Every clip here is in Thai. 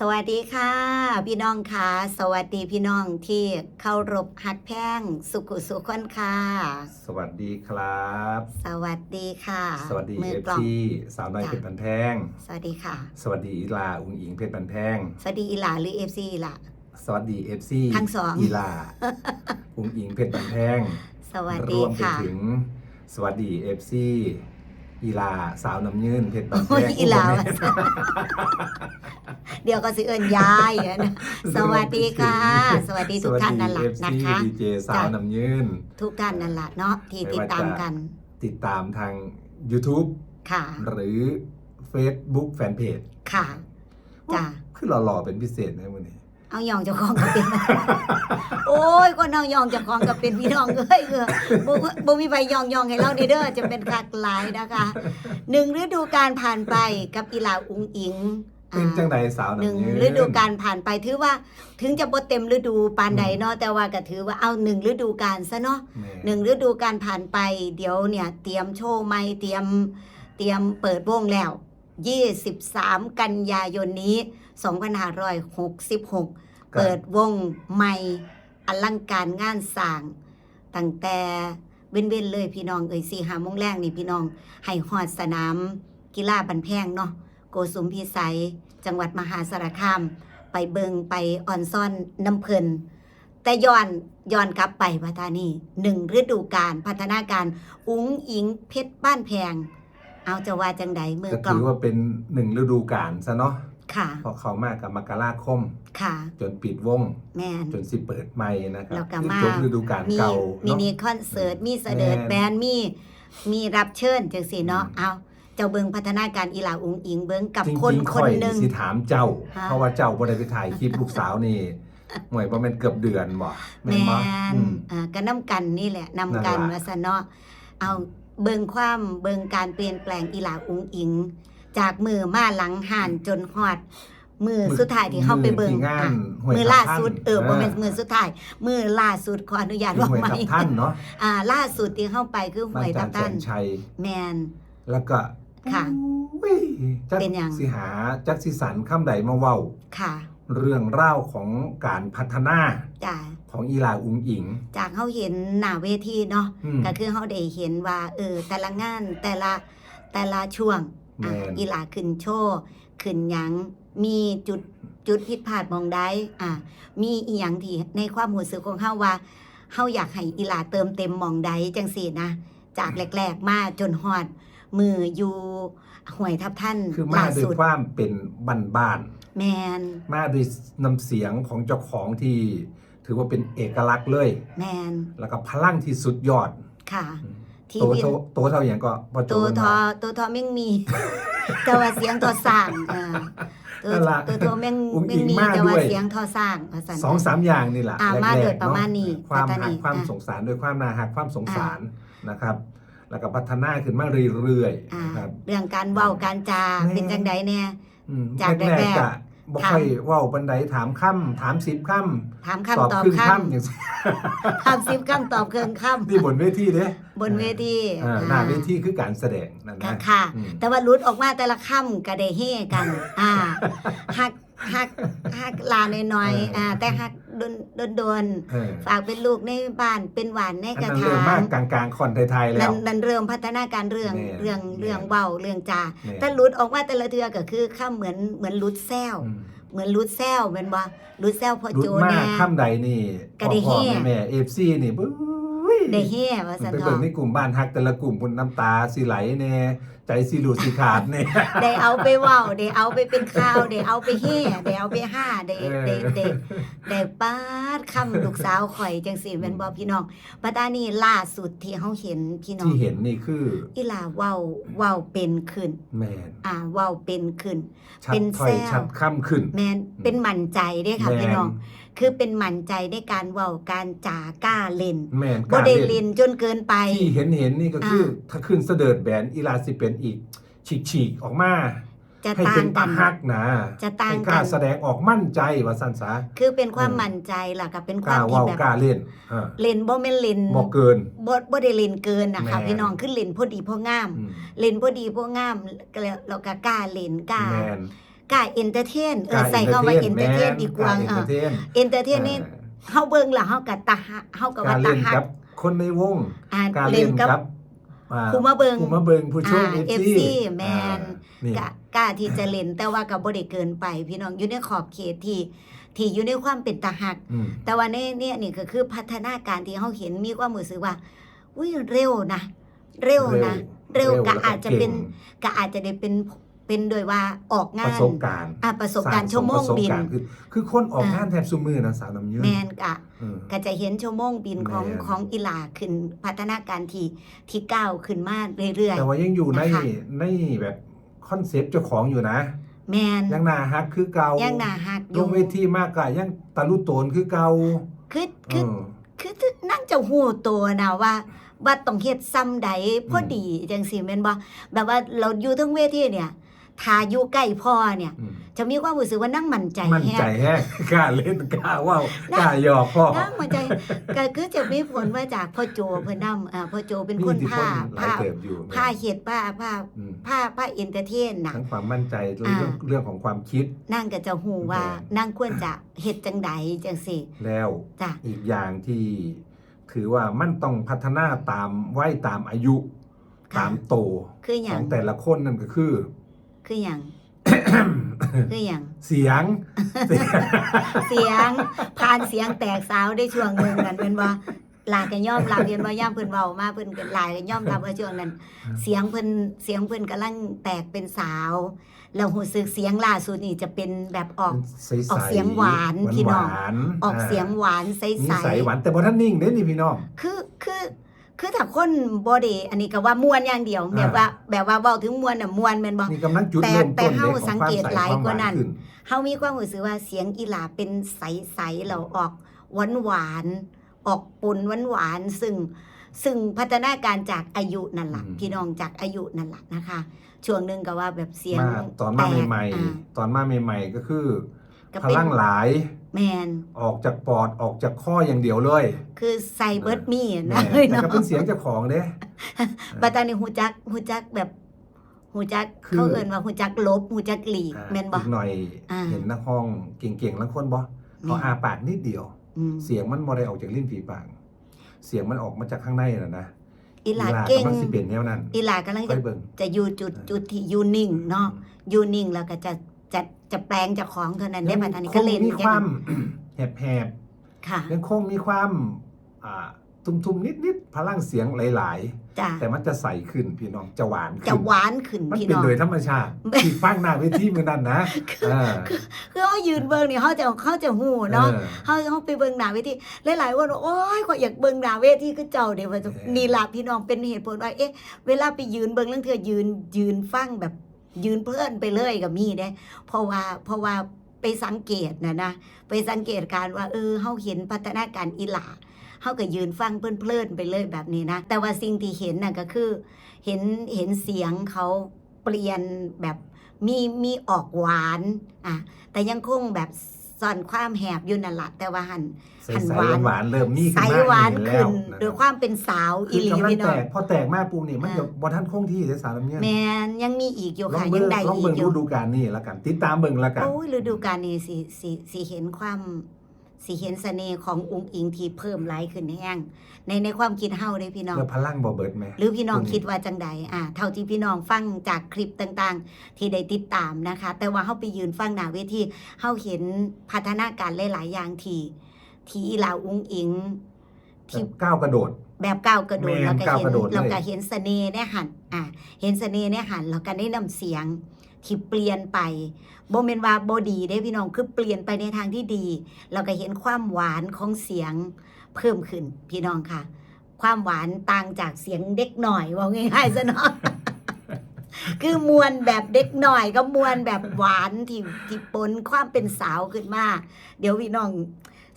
สวัสดีค่ะ พี่น้องค่ะ สวัสดีพี่น้องที่เคารพหักแพงสุขุสุขคนค่ะ สวัสดีครับ สวัสดีค่ะ สวัสดีมืเออฟกลอง ซีสาวน้อยจ้ะ เพชรบันแพงสวัสดีค่ะ สวัสดีอีลาอุงอิงเพชรบันแพงสวัสดีอีหลาหรือเอฟซีอีหลาสวัสดีเอฟซีทั้งสอง อีลาอุงอิงเพชรบันแพงสวัสรดีวมไปค่ะ ถึงสวัสดีเอฟซี อีลาสาวน้ำยืนเพชรบันแพโอ้ยงอีหลาโโว่าซะเดี๋ยวก็สิเอิญยายอะนะสวัสดีค่ะ สวัสดีทุกท่านนั่นแหละนะคะ ดีเจสาวน้ำยืน ทุกท่านนั่นแหละเนาะที่ติดตามกันติดตามทาง YouTube ค่ะ หรือ Facebook Fanpage ค่ะจ้ะ คือหล่อๆเป็นพิเศษนะวันนี้ เอายองเจ้าของก็เป็น โอ้ยคนเอายองเจ้าของก็เป็นพี่น้องเอ้ยเออบ่บ่มีใบยองยองให้เราเด้อเด้อจะเป็นคักหลายนะคะหนึ่งฤดูการผ่านไปกับอีหลาอุงอิงเป็นจังใดสาวหนึ่งน้ำยืน ฤดูการผ่านไปถือว่าถึงจะบ่เต็มฤดูปานใดเนาะแต่ว่าก็ถือว่าเอาหนึ่งฤดูการซะเนาะแม่หนึ่งฤดูการผ่านไป เดี๋ยวเนี่ยเตรียมโชว์ไม่เตรียมเตรียมเปิดวงแล้ว 23 กันยายนนี้ 2566 เปิดวงใหม่อลังการงานสร้างตั้งแต่เว้นๆเลยพี่น้องเอ่ยสี่หาโมงแรกนี่พี่น้องให้หอดสนาม กีฬาบันแพงเนาะโกสุมพิสัย จังหวัดมหาสารคาม ไปเบิงไปออนซ่อนน้ำเพลินแต่ย้อนย้อนกลับไปว่าตานี่หนึ่งฤดูการพัฒนาการ อุ้งอิงเพชรบ้านแพง เอาจะว่าจังใดมือก็กล่อถืงอว่าเป็นหนึ่งฤดูกาลซะเนาะ ค่ะ พอเขามากกับมกราคม ค่ะ จนปิดวง แมนจนสิเปิดใหม่นะครัแล้วก็คือมาจบฤดูกาลมีเก่ามิเนาะนิคอนเสิร์ตมีเสด็จแม่นแบนด์มีมีรับเชิญจังสิเนาะอืมเอาเจ้าเบิงพัฒนาการอีหลาอุงอิงเบิงกับจริงคนๆคค่นอยหนึ่งสิถามเจ้าฮะเพราะว่าเจ้าบ่ได้ไปถ่ายคลิปลูกสาวนี่หน่วยประมาณเกือบเดือนบ่แมนบ่นอืมอ่าก็น้ำกันนี่แหละนำกันนั่นล่ะว่าซะเนาะเอาเบิงความเบิงการเปลี่ยนแปลงอีหลาอุงอิง จากมือมาหลังห่านจนฮอด มือสุดท้ายที่เข้าไปเบิงที่งาอะนห้วยมือทับล่าท่นสุดเออ บ่แม่นมือสุดท้ายมือล่าสุดขออนุญาตที่ว่าห้วยไหมทับท่านเนาะอ่า ล่าสุดที่เข้าไปคือหบ้าวนยจาทันบแสท่านนชัย แมน แล้วก็ค่ะอุ้ยจักเป็นหยัง สิหาจักสิสันคำใดมาเว้า ค่ะเรื่องเล่าวของการพัฒนาจ้าของอีลาอุงอิงจากเขาเห็นหน้าเวทีเนาะ อืม ก็คือเขาได้เห็นว่าเออแต่ละงานแต่ละแต่ละช่วง อะแม่นอีหลาขึ้นโชว์ขึ้นหยังมีจุดจุดผิดพลาดหมองใดอะมีอีหยังที่ในความหูสึกของเฮาว่าเฮาอยากให้อีหลาเติมเต็มหมองใดจังซี่นะจากแรกๆมาจนฮอดมืออยู่ห่วยทับท่านคือมาล่าด้วยสุดความเป็นบ้านแมนๆมาด้วยน้ำเสียงของเจ้าของที่ถือว่าเป็นเอกลักษณ์เลย แมนแล้วก็พลังที่สุดยอดค่ะ ที่โตวิน เท่าโตเท่าอย่างก็พอโจตัวนทอมา ตัวทอแม่งมี แต่ว่าเสียงทอสร้างอ่าตัวนั่นล่ะตัวทอแม่งอุ้งอิแม่งงมีมากแต่ว่าด้วย เสียงทอสร้างว่าซั่นสองสามอย่างนี่แหละอ่าแรกๆมาโดยเนประมาณนี้ความปัตตานีหักความอ่าสงสารด้วยความน่าหักความสงสารนะครับ แล้วก็พัฒนาขึ้นมาเรื่อยอ่า ๆนะครับ เรื่องการเว้าการจาแม่ เป็นจังไดแน่อืมจากแรกแรกๆๆอะ บ่ถามค่อยเว้าปันไดถามค่ำถามสิบค่ำถามตอบคำตอบครึ่งคค่ำอย่างำถามสิบคำตอบครึ่งคที่บนเวทีเด้ำบนเวทีอ่าหน้าเวทีคือการแสดงนั่นค่ะนะค่ะ อืม แต่ว่าหลุดออกมาแต่ละคำก็ได้เฮกัน อ่าฮัก ฮักฮักลาน้อยๆอ่าแต่ฮักโดนโดนโดนเออฝากเป็นลูกในบ้านเป็นหวานในอันกระนั้นถาเริ่มมากงกลางๆคอนไทยๆแล้นั่วนนั่นเริ่มพัฒนาการเรื่องแม่เรื่องแม่เรื่องเบาเรื่องจาแม่ถ้าหลุดออกมาแต่ละเทือก็คือข้าเหมือนเหมือนหลุดแซวอืมเหมือนหลุดแซวเป็นว่าหลุดแซวพอรุโจดมาแน่กค่ำใดนี่ก็ได้พ่อเฮ่ๆแม่เอฟซีนี่บุ้ย ได้เฮ่ว่าสันไปทอเบิ่งในกลุ่มบ้านฮักแต่ละกลุ่มคุณน้ำตาสิไหลแน่ใจสิหลุดสิขาดแน่ได้เอาไปเว้าได้เอาไปเป็นข้าวได้เอาไปเฮ่ได้เอาไปห้าได้เออได้ได้ได้ปาดคำลูกสาวข่อยจังสิเป็นบ่พี่น้องปัตตานีล่าสุดที่เฮาเห็นพี่น้องที่เห็นนี่คืออีหลาเว้าเว้าเป็นขึ้นแมนอ่าเว้าเป็นขึ้นชัดเป็นถ้อยแซวชัดค่ำขึ้น แมนเป็นหมั่นใจเด้ค่ะแม่นพี่น้อง คือเป็นหมั่นใจในการเว้าการจากล้าเล่นแมนบ่กล้าได้เล่นเล่นจนเกินไป ที่เห็นเห็นนี่ก็คืออ่าถ้าขึ้นเสดิร์ดแบนอีลาสิเป็นอีก ฉีกฉีกๆออกมาจะให้ต่าเป็งนกัตาน ฮักนะจะต่างให้กกัล้าน แสดงออกมั่นใจว่าสันสาคือเป็นความเออมั่นใจล่ะกับเป็นคกวาล้ามที่เว้าแบบกล้าเล่นอ่าเล่นบ่แม่นเล่นบ่เกิน บ่บ่ได้เล่นเกินนะคะแม่น พี่น้องคือเล่นพอดีพองาม อืมเล่นพอดีพองามแล้วเราก็กล้าเล่นกล้า แมน กล้าเอนเตอร์เทนเออใส่เข้ามาเอนเตอร์เทนดีกว่าเอนเอเตออร์เทนเอนเตอร์เทนนี่เฮาเบิ่งแล้วเฮาก็ตาฮักเฮาก็กาว่ารตาเล่นฮักักบคนในวงอ่าการเล่เล่นนกับกับอ่ผู้มาเบิ่งผู้มาเบิงผู้ชมอ่าเอฟ FC ซีแม่นนี่กะกล้าที่จะเล่นแต่ว่าก็บ่ได้เกินไป พี่น้องอยู่ในขอบเขตที่ที่อยู่ในความเป็นตาฮักอืมแต่ว่าในเนี่ยนี่ก็คือพัฒนาการที่เขาเห็นมีความรู้สึกว่าอุ้ยเร็วนะ เร็วนะ เร็วก็แล้วอาจจะเป็นก่งก็อาจจะได้เป็น เป็นโดยว่าออกงาปนระสบการณ์อะประสบการณ์สชั่วโมงประสบินการณ์คือคือคนออกอ่างงานแทบซุมือนะสาวน้ำยืนแมนกะเออก็จะเห็นชั่วโมงบินของแม่นของอีหลาขึ้นพัฒนาการที่ที่ก้าวขึ้นมาเรื่อยแต่ว่ายังอยู่ในนะคะในแบบคอนเซปต์เจ้าของอยู่นะๆแมนยังหนาฮักคือเก่ายังหนาหักอลยู่งเวทีมากกะยังตะลุโตนคือเก่าคือเอคืออคือนั่งจะหูตัวนะว่าว่าต้องเฮ็ดซ้ำใดพอดีจังสิแม่นบ่แบบว่าเราอยู่ทั้งเวทีเนี่ย ถ้าอยู่ใกล้พ่อเนี่ยอืมจะมีความรู้สึกว่านั่งมั่นใจมั่นแฮะใจแฮะกล้าเล่นกล้าเว่าวกล้าหยอกพ่อ นั่งมั่นใจก็คือจะมีผลมาจากพ่อโจเพิ่นนำอ่าพ่อโจเป็นคนที่ผ้าหลายผ้าเติบอยู่ผ้าเฮ็ดผ้าผ้าอืมผ้าผ้าเอนเตอร์เทนน่ะทั้งความมั่นใจเรื่องอ่าเรื่องของความคิด นั่งก็จะฮู้ว่าแม่นั่งควรจะเฮ็ดจังใดจังซี่แล้วจ้ะอีกอย่างที่ถือว่ามันต้องพัฒนาตามวัยตามอายุค่ะตามโตคือหขยัองงแต่ละคนนั่นก็คือ คือหยังคือหยังเสียงเสียง เสียงผ่านเสียงแตกสาวได้ช่วงหนึงนั่นเป็นว่าหลายก็ยอมรับเห็นว่าย่ามเพิ่นเว้ามาเพิ่นก็หลายก็ยอมรับว่าช่วงนั้น เสียงเพิ่นเสียงเพิ่นกำลังแตกเป็นสาวแล้วรู้สึกเสียงล่าสุดนี่จะเป็นแบบออกใสออกเสียงหวานพี่น้องหวานออกเสียงหวานในิสสัยหวานแต่บ่ท่านนิ่งเด้นี่พี่น้องๆคือคือ คือถ้าคนบ่ได้อันนี้ก็ว่ามวนอย่างเดียวอ่าแบบว่าแบบว่าเว้าถึงมวนน่ะมวนแม่นบ่นี่กำลังจุดแต่เริ่มแต่ต้นเฮาเลยของสังความเกตใสหลายความหกว่านั้วานนขึ้นเฮามีความรู้สึกว่าเสียงอีหลาเป็นใสๆแล้วออกหวานหวานๆออกปนหวานหวานๆซึ่งซึ่งพัฒนาการจากอายุนั่นล่ะอืมพี่น้องจากอายุนั่นล่ะนะคะ ช่วงหนึงก็ว่าแบบเสียงมาตอนมาแตกใหม่อ่าๆตอนมาใหม่ๆก็คือก็พเป็นลังหลาย แมนออกจากปอดออกจากข้ออย่างเดียวเลย คือใส่เบิร์ดมีแหนะม่เลยแต่เนาะก็เป็นเสียงเจ้าของเด้ปัตตานีหูจักหูจักแบบหูจักคือ เขาเอ่นว่าหูจักลบหูจักหลีกอ่าแม่นบ่ อีกหน่อยอ่า เห็นนักห้องเก่งๆลังคนบ่เขาอาปากนิดเดียว อืมเสียงมันบ่ได้ออกจากลิ้นฝีปาก เสียงมันออกมาจากข้างในน่ะนะอีหลาเก่งกำลังสิเป็นแนวนั้นอีหลากำลังค่จะอยเบิ่งจะอยู่จุดจุดที่อยู่นิ่งเนาะอยู่นิ่งแล้วก็จะ จะจะแปลงเจากของเท่านั้นได้ปัตตานีก็เล่นมีแค่ควานั้มนแหบค่ะๆยังคงมีความอ่าทุมๆ นิดๆ พลังเสียงหลายจ้ะๆแต่มันจะใสขึ้นพี่น้องจะหวานขึ้นจะหวานขึ้นมันพี่เป็นน้องโดยธรรมชาติที่ฟังหน้าเวทีมือนั้นนะเออคือเขายืนเบิ่งนี่เขาจะเขาจะหูเนาะออเขาเขาไปเบิ่งหน้าเวทีหลายๆคนบอกโอ้ยขอยอยากเบิ่งหน้าเวทีคือเจ้าเดี๋ยวว่าจะเออนี่ล่ะพี่น้องเป็นเหตุผลว่าเอ๊ะเวลาไปยืนเบิ่งเรื่องเธอยืนยืนฟังแบบ ยืนเพื่อนไปเลยกับมีเด้เพราะว่าเพราะว่าไปสังเกตนะนะไปสังเกตการว่าเออเฮาเห็นพัฒนาการอีหลาเฮาก็ยืนฟังเพลินๆไปเลยแบบนี้นะ แต่ว่าสิ่งที่เห็นน่ะก็คือ เห็นเห็นเสียงเขาเปลี่ยนแบบมีมีออกหวานอะแต่ยังคงแบบ ซ่อนความแหบอยู่นั่นละแต่ว่าหันใสหันๆหวานหวานๆเริ่มมีใสขึ้นมาหวานเห็ขึ้นแล้วะโดยความเป็นสาวคือีหลีกำลังพี่น้แตองกพอแตกมากปุ๊บนี่มันอ่าจะบ่ทันคงที่เด้สารน้ำเงี้ยแมนยังมีอีกอยู่ลองค่ะเบิ่ยังงได้ลองอีเบิ่กงอยู่ฤดูกาลนี่ละกันติดตามเบิ่งละกันโอ้ยฤดูกาลนี้สิสิสิเห็นความ สิเห็นเสน่ห์ขององค์อิงที่เพิ่มหลายขึ้นแห้งในในความคิดเฮาเด้พี่น้อง แล้วพลังบ่เบิดไหมหรือพี่น้องอืมคิดว่าจังใดอ่า เท่าที่พี่น้องฟังจากคลิปต่างๆ ที่ได้ติดตามนะคะ แต่ว่าเฮาไปยืนฟังหน้าเวทีเฮาเห็นพัฒนาการหลายๆอย่างที่ที่อีหลาอุ้งอิงที่แบบก้าวกระโดด แบบก้าวกระโดดแม่นแล้วก็ก้าวเห็นกระโดดเลย แล้วก็เห็นเสน่ห์ในหันอ่าเห็นเสน่ห์ในหันแล้วก็ได้นำเสียง ที่เปลี่ยนไปบ่แม่นว่าบ่ดีเด้พี่น้องคือเปลี่ยนไปในทางที่ดีแล้วก็เห็นความหวานของเสียงเพิ่มขึ้นพี่น้องค่ะ ความหวานต่างจากเสียงเด็กหน่อยว่าง่ายๆซะเนาะคือมวนแบบเด็กหน่อยก็มวนแบบหวานที่ที่ปนความเป็นสาวขึ้นมาเดี๋ยวพี่น้อง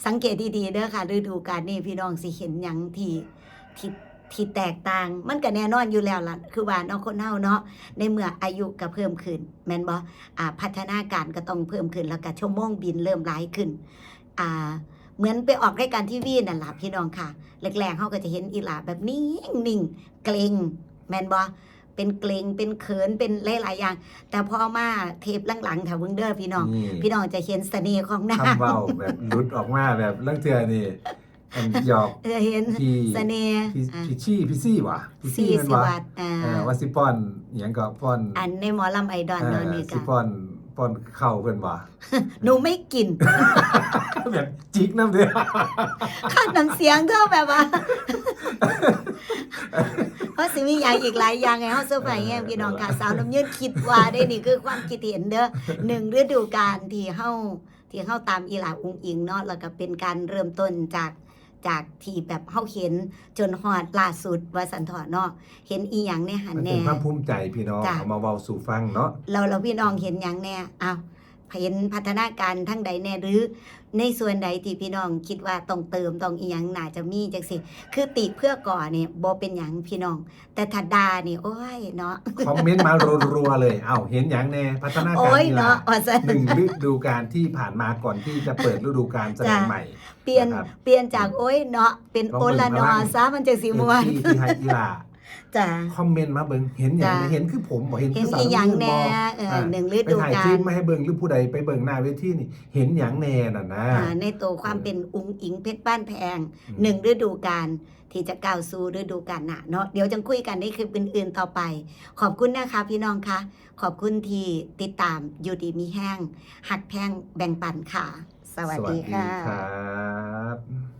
สังเกตดีๆเด้อค่ะฤดูกาลนี้พี่น้องสิเห็นหยังที่ที่ ที่แตกต่าง มันก็แน่นอนอยู่แล้วล่ะ คือว่าเนาะคนเฮาเนาะ ในเมื่ออายุก็เพิ่มขึ้น แม่นบ่อ่า พัฒนาการก็ต้องเพิ่มขึ้น แล้วก็ชั่วโมงบินเริ่มหลายขึ้น อ่า เหมือนไปออกรายการทีวีนั่นล่ะพี่น้องค่ะ แรกๆเขาก็จะเห็นอีหลาแบบนิ่งนิ่งๆเกรงแม่นบ่เป็นเกรงเป็นเขิน เป็นหลายๆอย่าง แต่พอมาเทปหลังๆถ้าเบิ่งเด้อพี่น้อง นี่พี่น้องจะเห็นเสน่ห์ของนาง คำเบาแบบหลุดออกมาแบบเรื่องเทือนี่ อันหยอกเออเห็นพี่เสน่ห์พี่อะพี่ชี่พี่ซี่วะพี่สี่ซี่สิมันวะวัตอ่าเออว่าสิป้อนอหย่างก็ป้อนอันในหมอลำไอดอลเอเนาะอนี่สิก็ป้อนป้อนเข้าเพิ่นวะหนูไม่กิน แบบจิกน้ำเดียวข้าน้ำเสียงเท่าแบบว่า เพราะสิมีอย่างอีกหลายอย่างไงเฮาเซอร์ไพรส์แง่พี่น้องค่ะสาวน้ำยืนคิดว่าได้นี่คือความคิดเห็นเด้อหนึ่งฤดูกาลที่เฮาที่เฮาตามอีหลาอุงอิงเนาะแล้วก็เป็นการเริ่มต้นจาก จากที่แบบเฮาเห็นจนฮอดล่าสุดว่าสันทอเนาะเห็นอีหยังในหันมันแน่เป็นความภูมิใจพี่น้องจ้ะ เอามาเว้าสู่ฟังเนาะ เราเราพี่น้องเห็นอย่างแน่อ้าว เห็นพัฒนาการทั้งใดแน่หรือ ในส่วนใดที่พี่น้องคิดว่าต้องเติมต้องอีหยังน่าจะมีจังสิคือติเพื่อก่อเนี่ยบ่เป็นหยังพี่น้อง แต่ถัดดานี่โอ้ยเนาะคอมเมนต์มารัวๆเลยเอ้าเห็นอย่างแน่พัฒนาการโอ้ยกีฬาเนาะอ๋อซะหนึ่งฤดูกาลที่ผ่านมาก่อนที่จะเปิดฤดูกาลแสดงจ้ะใหม่เปลี่ยนนะครับเปลี่ยนจากโอ้ยเนาะเป็นลองโอเบิ่งละนอพลังซะมันจะสิม่วนที่ที่ไฮกีฬา จ้ะ คอมเมนต์มาเบิ่งเห็นอย่างจ้ะแน่เห็นคือผมบ่เห็นเห็คืนอสาวอีหยังน้ำแน่บ่เอออ่าหนึ่งฤไปดูถ่ายกาคลิลปมาให้เบิ่งหรือผู้ใดไปเบิ่งหน้าเวทีนี่เห็นอย่างแน่น่ะนะ อ่าในตัวความเป็นอุงอิงเพชรบ้านแพงอืม หนึ่งฤดูกาลที่จะก้าวสู่ฤดูกาลหน้าเนาะเดี๋ยวจะคุยกันในคลิปอื่นๆต่อไป ขอบคุณนะคะพี่น้องคะขอบคุณที่ติดตามอยู่ดีมีแห้งหักแพงแบ่งปันค่ะ สวัสดีค่ะครับ